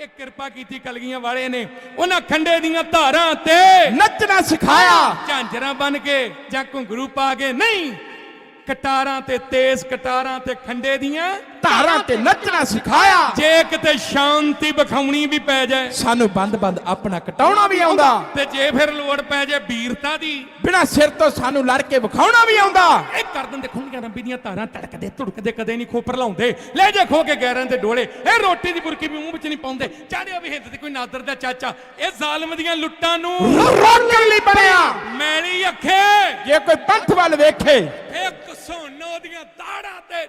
ਇਹ ਕਿਰਪਾ ਕੀਤੀ ਕਲਗੀਆਂ ਵਾਲੇ ਨੇ। ਉਹਨਾਂ ਖੰਡੇ ਦੀਆਂ ਧਾਰਾਂ ਤੇ ਨੱਚਣਾ ਸਿਖਾਇਆ। ਝਾਂਜਰਾਂ ਬਨ ਕੇ ਜਾਂ ਘੁੰਗਰੂ ਪਾ ਕੇ। ਨਹੀਂ ਕਟਾਰਾਂ ਤੇ ਤੇਜ਼ ਕਟਾਰਾਂ ਤੇ ਖੰਡੇ ਦੀਆਂ ਧਾਰਾਂ ਤੇ ਨੱਚਣਾ ਸਿਖਾਇਆ। ਜੇ ਕਿਤੇ ਸ਼ਾਂਤੀ ਵਿਖਾਉਣੀ ਵੀ ਪੈ ਜਾਏ। ਸਾਨੂੰ ਬੰਦ-ਬੰਦ ਆਪਣਾ ਕਟਾਉਣਾ ਵੀ ਆਉਂਦਾ। ਤੇ ਜੇ ਫਿਰ ਲੋੜ ਪੈ ਜਾਏ ਵੀਰਤਾ ਦੀ। ਬਿਨਾ ਸਿਰ ਤੋਂ ਸਾਨੂੰ ਲੜ ਕੇ ਵਿਖਾਉਣਾ ਵੀ ਆਉਂਦਾ। ਇਹ ਕਰ ਦਿੰਦੇ ਖੁੰਡੀਆਂ ਰੰਬੀ ਦੀਆਂ ਧਾਰਾਂ ਤੜਕਦੇ ਧੁੜਕਦੇ ਕਦੇ ਨਹੀਂ ਖੋਪਰ ਲਾਉਂਦੇ। ਲੈ ਜੇ ਖੋ ਕੇ ਗੈਰਾਂ ਦੇ ਡੋਲੇ ਇਹ ਰੋਟੀ ਦੀ ਬੁਰਕੀ ਵੀ ਮੂੰਹ ਵਿੱਚ ਨਹੀਂ ਪਾਉਂਦੇ। ਚਾਹਦੇ ਵੀ ਹਿੰਦ ਤੇ ਕੋਈ ਨਾਦਰ ਦਾ ਚਾਚਾ। ਇਹ ਜ਼ਾਲਮ ਦੀਆਂ ਲੁੱਟਾਂ ਨੂੰ ਰੋਕਣ ਲਈ ਬਣਿਆ। ਮੈਲੀ ਅੱਖੇ। ਜੇ ਕੋਈ ਪੰਥ ਵੱਲ ਵੇਖੇ ਇੱਕ ਸੋਨੋ ਦੀਆਂ ਦਾੜਾਂ ਤੇ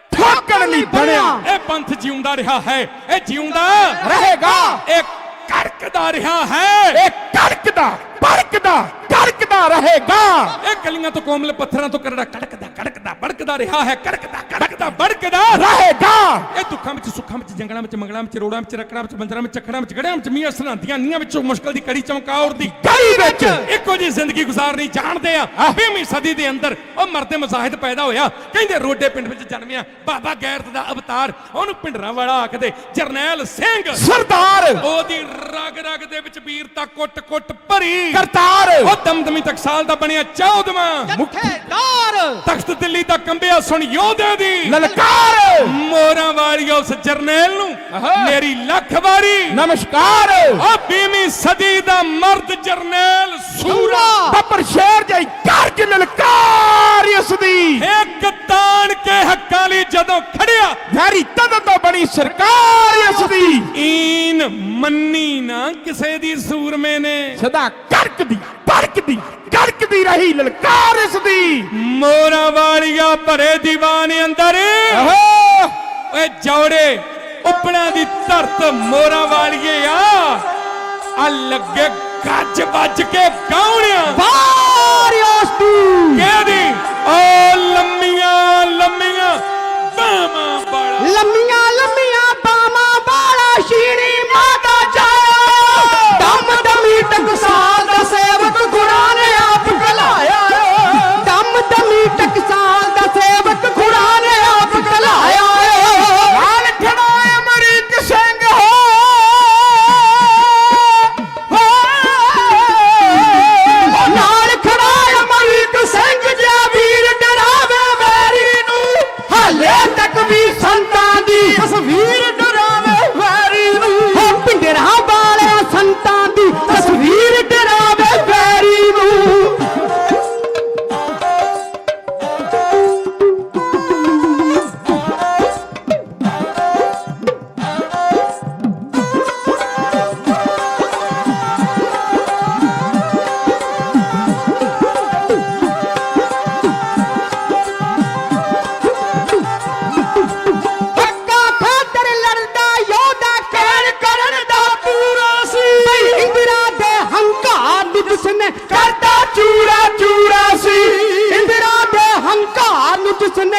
ਠੋਕਣ ਲਈ ਬਣਿਆ। ਇਹ ਪੰਥ ਜਿਉਂਦਾ ਰਿਹਾ ਹੈ। ਇਹ ਜਿਉਂਦਾ ਰਹੇਗਾ। ਇਹ ਕੜਕਦਾ ਰਿਹਾ ਹੈ। ਇਹ ਕੜਕਦਾ ਭੜਕਦਾ ਕੜਕਦਾ ਰਹੇਗਾ। ਇਹ ਕਲੀਆਂ ਤੋਂ ਕੋਮਲ ਪੱਥਰਾਂ ਤੋਂ ਕਰੜਾ ਕੜਕਦਾ। ਕੜਕਦਾ ਬੜਕਦਾ ਰਿਹਾ ਹੈ ਕੜਕਦਾ ਕੜਕਦਾ ਬੜਕਦਾ ਰਹੇਗਾ ਇਹ ਦੁੱਖਾਂ ਵਿੱਚ ਸੁੱਖਾਂ ਵਿੱਚ ਜੰਗਲਾਂ ਵਿੱਚ ਮੰਗਲਾਂ ਵਿੱਚ ਰੋੜਾਂ ਵਿੱਚ ਰਕੜਾਂ ਵਿੱਚ ਬੰਦਰਾਂ ਵਿੱਚ ਚੱਖੜਾਂ ਵਿੱਚ ਗੜਿਆਂ ਵਿੱਚ ਮੀਆਂ ਸਰਾਂਦੀਆਂ ਨੀਆਂ ਵਿੱਚੋਂ ਮੁਸ਼ਕਲ ਦੀ ਕੜੀ ਚਮਕਾਉਰ ਦੀ ਗਲੀ ਵਿੱਚ। ਇੱਕੋ ਜੀ ਜ਼ਿੰਦਗੀ ਗੁਜ਼ਾਰਨੀ ਜਾਣਦੇ ਆ। 20ਵੀਂ ਸਦੀ ਦੇ ਅੰਦਰ ਉਹ ਮਰਦੇ ਮਜ਼ਾਹਿਦ ਪੈਦਾ ਹੋਇਆ। ਕਹਿੰਦੇ ਰੋਡੇ ਪਿੰਡ ਵਿੱਚ ਜਨਮਿਆ ਬਾਬਾ ਗੈਰਤ ਦਾ ਅਵਤਾਰ। ਉਹਨੂੰ ਪਿੰਡਰਾਂ ਵਾਲਾ ਆਖਦੇ ਜਰਨੈਲ ਸਿੰਘ। ਸਰਦਾਰ। ਉਹਦੀ ਰਗ ਰਗ ਦੇ ਵਿੱਚ ਵੀਰਤਾ ਕੁੱਟ ਕੁੱਟ ਭਰੀ। ਕਰਤਾਰ। ਉਹ ਦਮਦਮੀ ਟਕਸਾਲ ਦਾ ਬਣਿਆ ਚੌਦਵਾਂ। ਜਥੇਦਾਰ ਤਖਤ ਦਿੱਲੀ ਦਾ ਕੰਬਿਆ ਸੁਣ ਯੋਧੇ ਦੀ। ਲਲਕਾਰ। ਮੋਰਾਂ ਵਾਲੀ ਉਸ ਜਰਨੈਲ ਨੂੰ। ਮੇਰੀ ਲੱਖ ਵਾਰੀ। ਨਮਸਕਾਰ। ਆ 20ਵੀਂ ਸਦੀ ਦਾ ਮਰਦ ਜਰਨੈਲ ਸੂਰਾ ਬੱਬਰ ਸ਼ੇਰ ਜਈ ਕਰਜ ਲਲਕਾਰ ਇਸ ਦੀ। ਇੱਕ ਤਾਣ ਕੇ ਹੱਕਾਂ ਲਈ ਜਦੋਂ ਖੜਿਆ ਯਾਰੀ ਤਦ ਤੋਂ ਬਣੀ ਸਰਕਾਰ ਇਸ ਦੀ। ਈਨ ਮੰਨੀ ਨਾ ਕਿਸੇ ਦੀ ਸੂਰਮੇ ਨੇ। ਸਦਾ ਭੜਕਦੀ ਕਰਕਦੀ ਰਹੀ ਲਲਕਾਰ ਇਸ ਦੀ। ਮੋਰਾਂ ਵਾਲੀਆ ਭਰੇ ਦੀਵਾਨ ਅੰਦਰ। ਓਏ ਜੌੜੇ ਉਪਣਾ ਦੀ ਧਰਤ ਮੋਰਾਂ ਵਾਲੀਏ ਆ। ਆ ਲੱਗੇ ਗੱਜ ਵੱਜ ਕੇ ਗਾਉਣਿਆ। ਵਾਰਿਓਸ ਤੂੰ ਕਿਹਦੀ? ਓ ਲੰਮੀਆਂ ਲੰਮੀਆਂ ਬਾਹਾਂ ਬੜਾ ਲੰਮੀਆਂ ਲੰਮੀਆਂ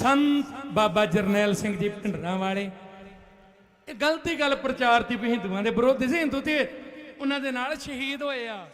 ਸੰਤ ਬਾਬਾ ਜਰਨੈਲ ਸਿੰਘ ਜੀ ਭਿੰਡਰਾਂ ਵਾਲੇ। ਇਹ ਗਲਤੀ ਗੱਲ ਪ੍ਰਚਾਰਤੀ ਵੀ ਹਿੰਦੂਆਂ ਦੇ ਵਿਰੋਧ ਸੀ, ਹਿੰਦੂ ਤੇ ਉਹਨਾਂ ਦੇ ਨਾਲ ਸ਼ਹੀਦ ਹੋਏ ਆ।